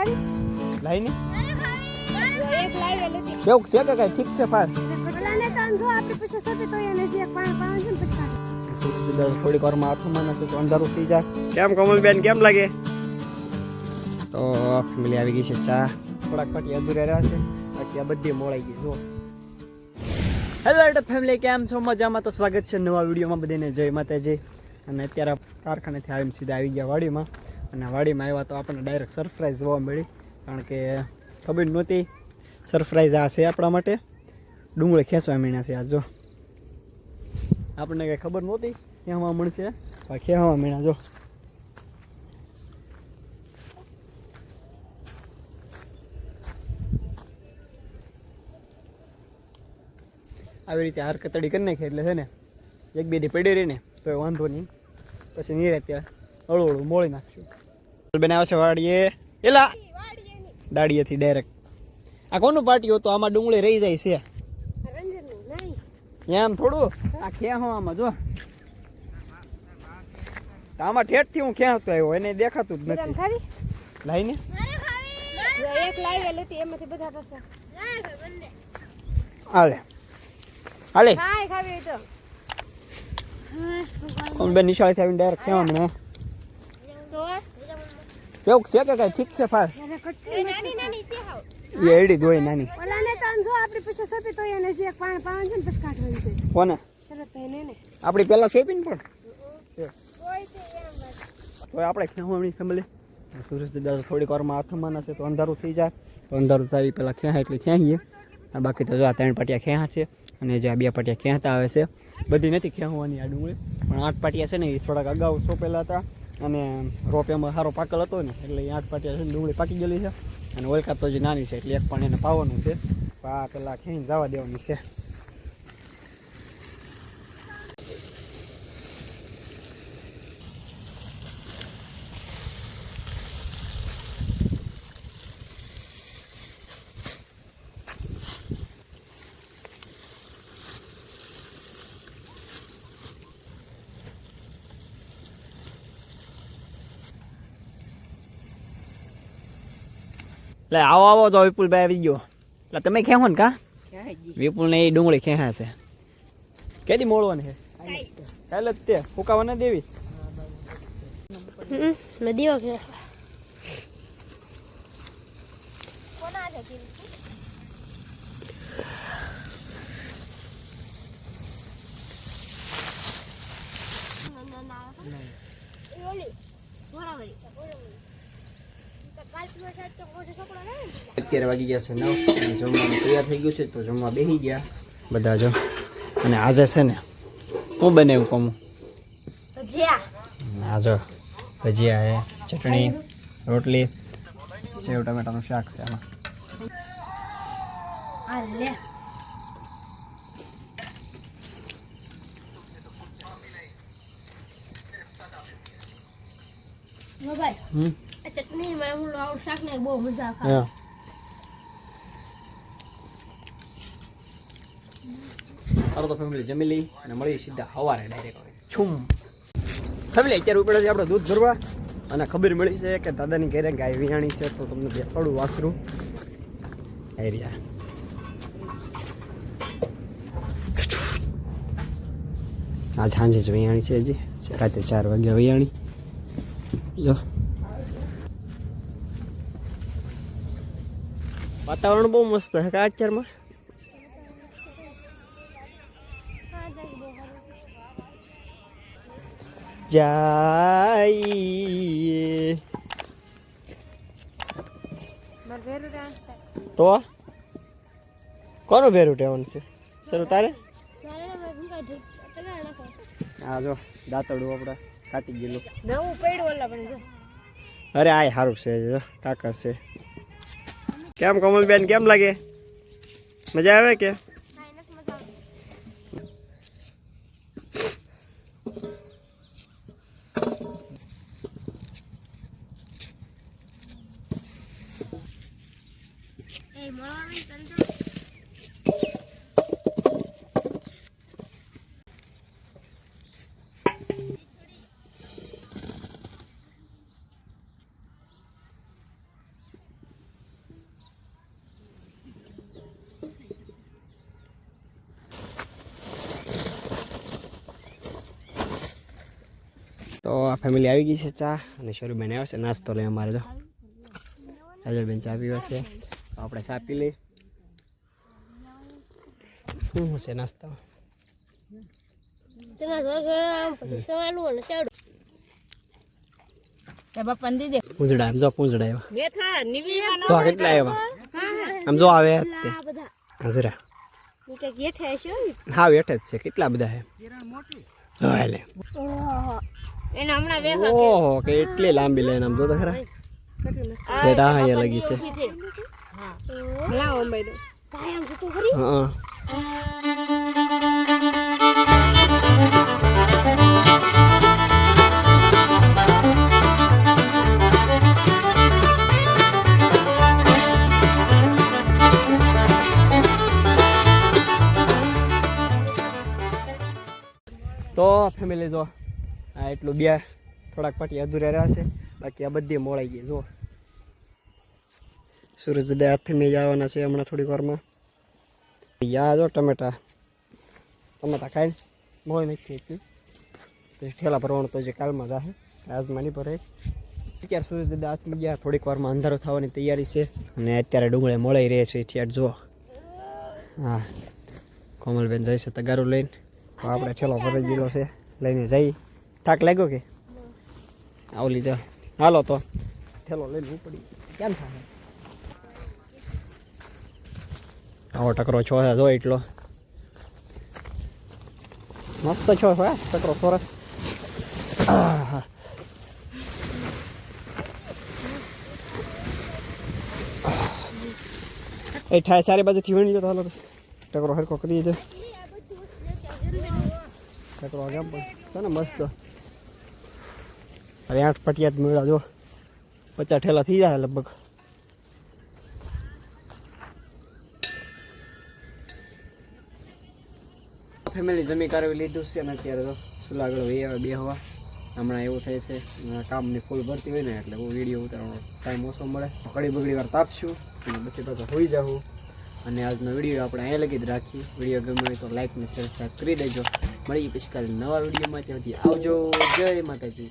ખાવી લાઈને જો એક કેવું છે કે કઈ ઠીક છે પાસ ઓલાને તો જો આપણી પાસે સતી તો એને જે એક પાણી પાણી છે ને પછી થોડીક વારમાં હાથમાં નથી તો અંધારું થઈ જાય. કેમ કમલબેન કેમ લાગે? તો ફેમિલી આવી ગઈ છે ચા. થોડાક પાટી અધૂરા રહ્યા છે. બાકી આ બધી મોળાઈ ગઈ જો હેલો એટલે ફેમિલી કેમ છો? મજામાં તો સ્વાગત છે નવા વિડીયોમાં બધાને. જય માતાજી. અને અત્યારે કારખાનેથી આવીને સીધા આવી ગયા વાડીમાં. અને વાડીમાં આવ્યા તો આપણને ડાયરેક્ટ સરપ્રાઈઝ જોવા મળી. કારણ કે ખબર નહોતી સરપ્રાઈઝ આ છે આપણા માટે. ડુંગળી ખેંચવા મીણ્યા છે આ જો. આપણને કંઈ ખબર નહોતી ખેવા મળશે. ખેવા માંડ્યા જો. આવી રીતે હાર કતડી કરી નાખે એટલે છે ને, એક બે દી પડી રહી ને તો વાંધો નહીં. પછી નીરે ત્યાં હળવું હળવું મોળી નાખશું. બનાવે છે વાડીએ. એલા. દાડીએથી ડાયરેક્ટ આ કોનું પાર્ટી હતું? આમાં ડુંગળી રહી જાય છે. એમ થોડું? આ ખેહો આમાં? જો. આમાં ઠેઠથી હું ખેંચતો આવ્યો? એને દેખાતું જ નથી. લાઈને? એક લાવેલું હતી એમાંથી બધા પાસે. હાલે. હાલે. ખાવી તો. બેન નિશાળેથી આવીને ડાયરેક્ટ તો કેવું છે કે કઈ ઠીક છે ફાસ નાની નાની છે હાવ. એ એડી દોઈ નાની. ઓલાને તાન જો આપણી પછી સપી તો એને જે પાણ પાણી પાણી છે ને પછી કાઢવાની છે. કોને? શરત ભાઈ ને ને. આપણી પહેલા પણ? કોઈ આપણે એમ તો આપણે ખેવાની ફેમિલી સુરેશ દાદા થોડીક વારમાં હાથમાં છે તો અંધારું થઈ જાય. તો અંધારું થાય પહેલાં ખેંચા એટલે ખેંચીએ આ બાકી તો જો આ ત્રણ પાટિયા ખેંચા છે અને જે આ બે પાટિયા ખેંચતા આવે છે. બધી નથી ખેંચવાની આ ડુંગળી. પણ આઠ પાટિયા છે ને એ થોડાક અગાઉ સોંપેલા હતા. અને રોપ એમાં સારો પાકલ હતો ને, એટલે આઠ પાટિયા છે ડુંગળી પાકી ગયેલી છે. અને ઓલકા તો જે નાની છે, એટલે એક પણ એને પાવાનું છે. આ પેલા ખેંચી જવા દેવાની છે. એટલે આવો આવો તો વિપુલભાઈ આવી ગયો એટલે તમે ખેંચો ને કા વિપુલ ને એ ડુંગળી ખેંચા છે કેદી મોળવાની છે કાલે તે ફૂકાવા ના દેવી નદીઓ દીવો કે કોના છે અત્યારે વાગી ગયા છે નવ અને જમવાનું તૈયાર થઈ ગયું છે તો જમવા બેસી ગયા બધા જો. અને આજે છે ને હું બનાવ્યું કમું આ જો ભજીયા છે ચટણી રોટલી સેવ ટમેટાનું શાક છે આમાં. હમ? ચટણી માં હું લાવું શાક ને બહુ મજા આવે. હા. સારું તો ફેમિલી જમી અને મળી સીધા હવારે ડાયરેક્ટ છુમ. ફેમિલી અત્યારે ઉપડે છે આપણે દૂધ ભરવા અને ખબર મળી છે કે દાદાની ઘરે ગાય વિયાણી છે તો તમને દેખાડું વાસરું એરિયા આજ સાંજે જ વૈયાણી છે હજી. રાતે ચાર વાગ્યા વૈયાણી જો. વાતાવરણ બહુ મસ્ત હે કા અત્યારમાં? જાય તો કોનું ભેરું ટેવન છે? શરૂ તારે? હા જો દાંતડું આપણે કાટી ગયેલું. નવું પડ્યું અરે આ સારું છે કાકર છે. કેમ કમલબેન કેમ લાગે? મજા આવે કે એ મળવાનું તંત્ર ફેમિલી આવી ગઈ છે ચા અને શરૂબેન આવ્યો છે નાસ્તો લઈ અમારે જો. કાજલબેન ચા પીવા છે. તો આપણે ચા પી લઈ શું છે નાસ્તો? પૂંજડા જો પૂંજડા આવ્યા તો કેટલા આવ્યા આમ જો આવે હાજરા હા વેઠે જ છે. કેટલા બધા છે? એટલે એને હમણાં વેહ ઓહો કે એટલી લાંબી લઈને આમ જો તો ખરા. બેટા હા અહીંયા લગી છે. લાવો અંબાઈ દો. ભાઈ આમ જતો ખરી? હા તો ફેમિલી જો આ એટલું બે થોડાક પાટી અધૂરા રહ્યા છે બાકી આ બધી મોળાઈ ગઈ જો સૂરજ દાદા જ આવવાના છે હમણાં થોડીક વારમાં. યા જો ટમેટા. ટમેટા ખાઈને મોય નથી એટલી પછી ઠેલા ભરવાનું તો જે કાલમાં જાહે આજમાં નહીં ભરે અત્યારે સૂરજ દાદા હાથમાં ગયા, થોડીક વારમાં અંધારો થવાની તૈયારી છે. અને અત્યારે ડુંગળી મળી રહે છે ઠેઠ, જુઓ. હા. કોમલબેન છે તગારું લઈને. તો આપણે ઠેલો ભરી દીધો છે. લઈને જઈ. થાક લાગ્યો કે? આવું લીધો. હાલો તો. ઠેલો લઈને ઉપડી કેમ થાય આવો ટકરો છો છે જો એટલો. મસ્ત છો હો ટકરો સરસ. એ ઠાય સારી બાજુથી વીણી હાલો તો. ટકરો હરકો કરી દીધો ટકરો આગળ પણ. ને મસ્ત. હવે આઠ પટિયા જ મેળા જો. પચાસ ઠેલા થઈ જાય લગભગ. ફેમિલી જમી કરાવી લીધું છે અને અત્યારે તો. સુલાગળ વહી આવે બે હવા. હમણાં એવું થાય છે કામની ફૂલ ભરતી હોય ને એટલે હું વીડિયો ઉતારવાનો ટાઈમ ઓછો મળે. કડી બગડી વાર તાપશું અને પછી પાછો હોઈ જાઉં. અને આજનો વીડિયો આપણે અહીંયા લગી જ રાખીએ. વીડિયો ગમ્યો હોય તો લાઈક ને સબસ્ક્રાઈબ કરી દેજો. મળીએ પછી કાલે નવા વિડીયોમાં. ત્યાંથી આવજો. જય માતાજી.